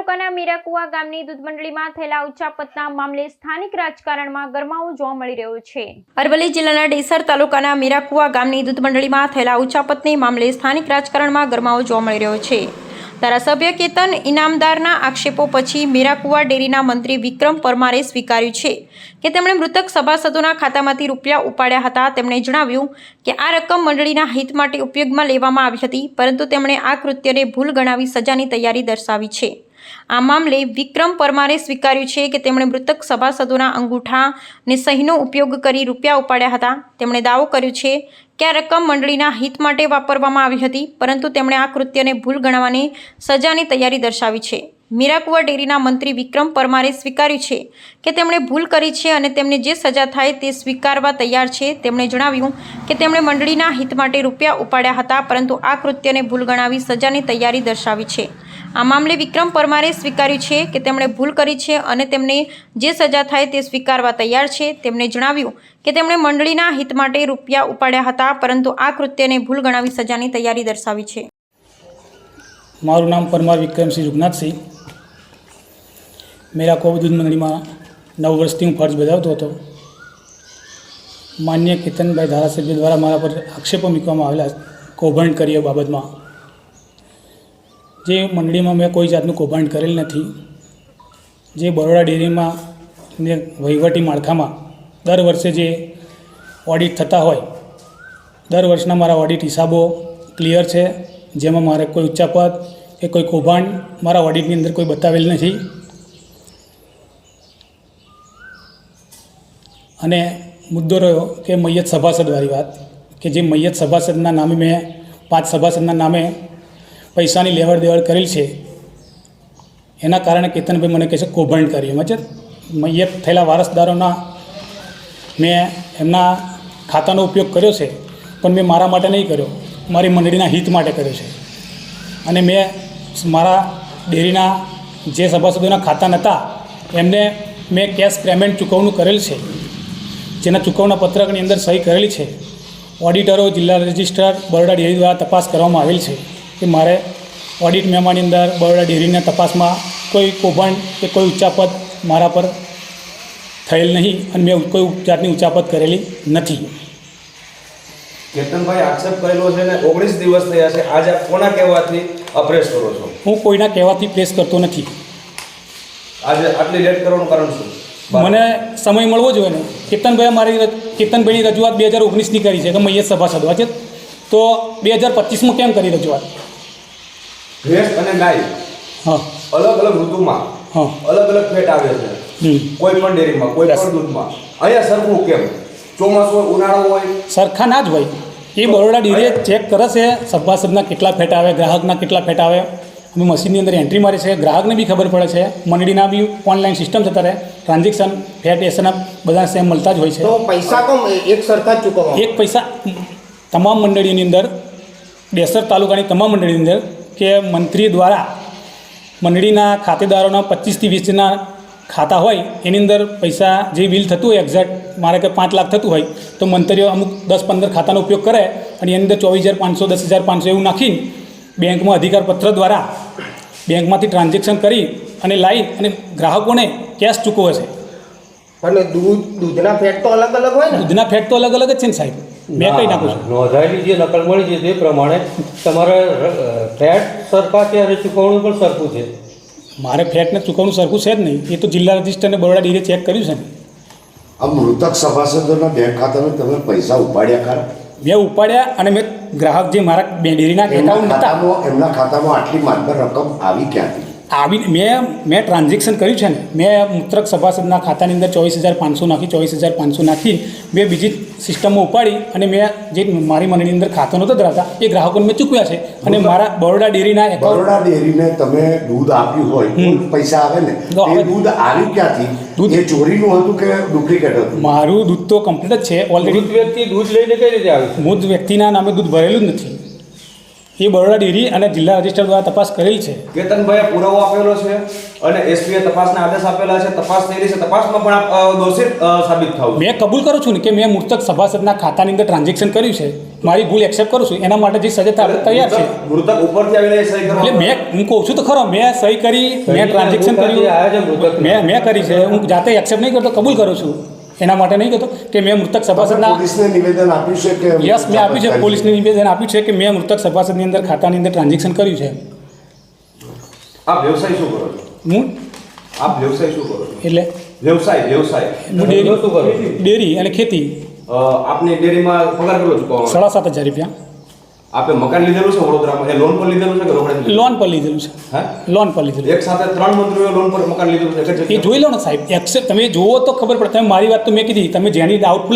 તાલુકાના મીરાકુવા ગામની દૂધ મંડળીમાં થયેલા ઉચ્ચાપતના મામલે સ્થાનિક રાજકારણમાં ગરમાવો જોવા મળી રહ્યો છે. અરવલ્લી જિલ્લાના ડેસર તાલુકાના મીરાકુવા ગામની દૂધ મંડળીમાં થયેલા ઉચ્ચાપતને મામલે સ્થાનિક રાજકારણમાં ગરમાવો જોવા મળી રહ્યો છે. ધારાસભ્ય કેતન ઇનામદારના આક્ષેપો પછી મીરાકુવા ડેરીના મંત્રી વિક્રમ પરમારે સ્વીકાર્યું છે કે તેમણે મૃતક સભાસદોના ખાતામાંથી રૂપિયા ઉપાડ્યા હતા. તેમણે જણાવ્યું કે આ રકમ મંડળીના હિત માટે ઉપયોગમાં લેવામાં આવી હતી, પરંતુ તેમણે આ કૃત્યને ભૂલ ગણાવી સજાની તૈયારી દર્શાવી છે. આ મામલે વિક્રમ પરમારે સ્વીકાર્યું છે કે તેમણે મૃતક સભાસદોના અંગૂઠા ને સહીનો ઉપયોગ કરી રૂપિયા ઉપાડ્યા હતા. તેમણે દાવો કર્યો છે કે આ રકમ મંડળીના હિત માટે વાપરવામાં આવી હતી, પરંતુ તેમણે આ કૃત્યને ભૂલ ગણાવવાની સજાની તૈયારી દર્શાવી છે. મીરાકુવા ડેરીના મંત્રી વિક્રમ પરમારે સ્વીકાર્યું છે કે તેમણે ભૂલ કરી છે અને તેમને જે સજા થાય તે સ્વીકારવા તૈયાર છે. તેમણે જણાવ્યું કે તેમણે મંડળીના હિત માટે રૂપિયા ઉપાડ્યા હતા, પરંતુ આ કૃત્યને ભૂલ ગણાવી સજાની તૈયારી દર્શાવી છે. આ મામલે વિક્રમ પરમારે સ્વીકાર્યું છે કે તેમણે ભૂલ કરી છે અને તેમને જે સજા થાય તે સ્વીકારવા તૈયાર છે. તેમણે જણાવ્યું કે તેમણે મંડળીના હિત માટે રૂપિયા ઉપાડ્યા હતા, પરંતુ આ કૃત્યને ભૂલ ગણાવી સજાની તૈયારી દર્શાવી છે. મારું નામ પરમાર વિક્રમસિંહ રૂપનાથસિંહ. મેરા કોબ દૂધ મંડળીમાં નવ વર્ષથી હું ફરજ બજાવતો હતો. માન્ય કેતનભાઈ ધારાસભ્ય દ્વારા મારા પર આક્ષેપો મૂકવામાં આવેલા કૌભાંડ કર્યો બાબતમાં, જે મંડળીમાં મેં કોઈ જાતનું કૌભાંડ કરેલ નથી, જે બરોડા ડેરીમાં ને વહીવટી માળખામાં દર વર્ષે જે ઓડિટ થતા હોય, દર વર્ષના મારા ઓડિટ હિસાબો ક્લિયર છે. જેમાં મારે કોઈ ઉચ્ચાપદ કે કોઈ કૌભાંડ મારા ઓડિટની અંદર કોઈ બતાવેલ નથી. અને મુદ્દો રહ્યો કે મૈયત સભાસદવાળી વાત, કે જે મૈયત સભાસદના નામે મેં, પાંચ સભાસદના નામે પૈસાની લેવડ દેવડ કરેલ છે. એના કારણે કેતનભાઈ મને કહે છે, કૌભાંડ કર્યું. એમાં છે મૈયત થયેલા વારસદારોના મેં એમના ખાતાનો ઉપયોગ કર્યો છે, પણ મેં મારા માટે નહીં કર્યો. મારી મંડળીના હિત માટે કર્યો છે. અને મેં મારા ડેરીના જે સભાસદોના ખાતા નહોતા એમને મેં કેશ પેમેન્ટ ચૂકવણું કરેલ છે. જેના ચૂકવણા પત્રકની અંદર સહી કરેલી છે. ઓડિટરો, જિલ્લા રજિસ્ટ્રાર, બરોડા ડેરી દ્વારા તપાસ કરવામાં આવેલ છે કે મારે ઓડિટ મેમાની અંદર બરોડા ડેરીના તપાસમાં કોઈ કૌભાંડ કે કોઈ ઉચ્ચાપત મારા પર થયેલ નહીં અને મેં કોઈ જાતની ઉચાપત કરેલી નથી. કેતનભાઈ આક્ષેપ કરેલો છે ને ઓગણીસ દિવસ થયા છે. આજે કોના કહેવાથી અપ્રેસ કરો છો? હું કોઈના કહેવાથી પ્રેસ કરતો નથી. આજે આટલી લેટ કરવાનું કારણ શું? મને સમય મળવો જોઈએ ને. કેતનભાઈએ મારી કેતનભાઈની રજૂઆત બે હજાર ઓગણીસની કરી છે કે મૈયત સભાસદ છે તો બે હજાર પચીસમાં કેમ કરી રજૂઆત? ભેંસ અને ગાય હા. અલગ અલગ ઋતુમાં હા. અલગ અલગ ફેટ આવે છે. કોઈ પણ ડેરીમાં કોઈ પણ દૂધમાં. અહીંયા સરખું કેમ? ચોમાસું હોય ઉનાળો હોય. સરખા ના જ હોય. એ બરોડા ડેરીએ ચેક કરે છે સભાસદના કેટલા ફેટ આવે ગ્રાહકના કેટલા ફેટ આવે. અમે મશીનની અંદર એન્ટ્રી મારી છે. ગ્રાહકને બી ખબર પડે છે. મંડળીના બી ઓનલાઈન સિસ્ટમ થતા રહે. ટ્રાન્ઝેક્શન ફેટ એસન બધા સેમ મળતા જ હોય છે. તો પૈસા કોમ એક સરખા જ ચૂકવવા એક પૈસા તમામ મંડળીની અંદર ડેસર તાલુકાની તમામ મંડળીની અંદર કે મંત્રી દ્વારા મંડળીના ખાતેદારોના પચીસથી વીસના ખાતા હોય એની અંદર પૈસા જે બિલ થતું હોય એક્ઝેક્ટ મારે કે પાંચ લાખ થતું હોય તો મંતરીઓ અમુક દસ પંદર ખાતાનો ઉપયોગ કરે અને એની અંદર ચોવીસ હજાર પાંચસો દસ હજાર પાંચસો એવું નાખીને બેંકમાં અધિકાર પત્ર દ્વારા બેંકમાંથી ટ્રાન્ઝેક્શન કરી અને લાવી અને ગ્રાહકોને કેશ ચૂકવે છે. અને દૂધ દૂધના ફેટ તો અલગ અલગ હોય ને? દૂધના ફેટ તો અલગ અલગ જ છે ને સાહેબ. મેં કહી નાખું છું? નોંધાયેલી જે નકલ મળી છે તે પ્રમાણે તમારે ફેટ સરખા છે અને ચૂકવણું પણ સરખું છે. મારે ફ્લેટને ચૂકવણું સરખું છે જ નહીં. એ તો જિલ્લા રજિસ્ટરને બરોડા ડેરીએ ચેક કર્યું છે ને. આ મૃતક સભાસદોના બેંક ખાતામાં તમે પૈસા ઉપાડ્યા ખરા? મેં ઉપાડ્યા અને મેં ગ્રાહક જે મારા ડેરીના એકાઉન્ટ હતા. એમના ખાતામાં આટલી માત્ર રકમ આવી ક્યાંથી? આવીને મેં મેં ટ્રાન્ઝેક્શન કર્યું છે ને મેં મૂત્રક સભાસદના ખાતાની અંદર ચોવીસ હજાર પાંચસો નાખી ચોવીસ હજાર પાંચસો નાખી મેં બીજી સિસ્ટમમાં ઉપાડી અને મેં જે મારી મનની અંદર ખાતો નહોતો ધરાવતા એ ગ્રાહકોને મેં ચૂકવ્યા છે. અને મારા બરોડા ડેરીના બરોડા ડેરીને તમે દૂધ આપ્યું હોય પૈસા આવે ને તો એ દૂધ આવ્યું ક્યાંથી? દૂધ- એ ચોરીનું હતું કે ડુપ્લિકેટ હતું? મારું દૂધ તો કમ્પ્લીટ જ છે ઓલરેડી દૂધ વ્યક્તિ દૂધ લઈને કઈ રીતે આવે છે? મૂળ વ્યક્તિના નામે દૂધ ભરેલું જ નથી. એ બરોડા ડેરી અને જિલ્લા રજિસ્ટર દ્વારા તપાસ કરેલ છે. કેતનભાઈએ પુરાવો આપેલો છે અને એસપીએ તપાસના આદેશ આપેલા છે. તપાસ થયેલી છે. તપાસમાં પણ આપ દોષિત સાબિત થાવ મેં કબૂલ કરું છું ને કે મેં મૃતક સભાસદના ખાતાની અંદર ટ્રાન્ઝેક્શન કર્યું છે. મારી ભૂલ એક્સેપ્ટ કરું છું. એના માટે જે સજા આપણે તૈયાર છે. મૃતક- ઉપરથી આવીને સહી કરવા એટલે મેં હું કહું છું તો ખરો મેં સહી કરી મેં ટ્રાન્ઝેક્શન કર્યું. મેં મેં કરી છે. હું જાતે એક્સેપ્ટ નહીં કરતો કબૂલ કરું છું. એના માટે નહીં કહેતો કે મેં મૃતક સભાસદના પોલીસને નિવેદન આપ્યું છે કે યસ મેં આપ્યું છે પોલીસને નિવેદન આપ્યું છે કે મેં મૃતક સભાસદની અંદર ખાતાની અંદર ટ્રાન્ઝેક્શન કર્યું છે. આપ વ્યવસાય શું કરો છો? હું? આપ વ્યવસાય શું કરો છો? એટલે? વ્યવસાય વ્યવસાય. હું તમે શું કરો ડેરી ડેરી અને ખેતી. આપની ડેરીમાં પગાર કેટલો ચૂકવવાનો? સાડા સાત હજાર રૂપિયા. આપે મકાન લીધેલું છે વડોદરામાં? એ લોન પર લીધેલું છે કે રોકડે લોન પર લીધેલું છે. હા? લોન પર લીધેલું એક સાથે ત્રણ મંત્રીઓ લોન પર મકાન લીધેલું છે. એ જોઈ લો ને સાહેબ એક્સેપ્ટ તમે જુઓ તો ખબર પડે. તમે મારી વાત તો મેં કીધી. તમે જેની ડાઉટફુલ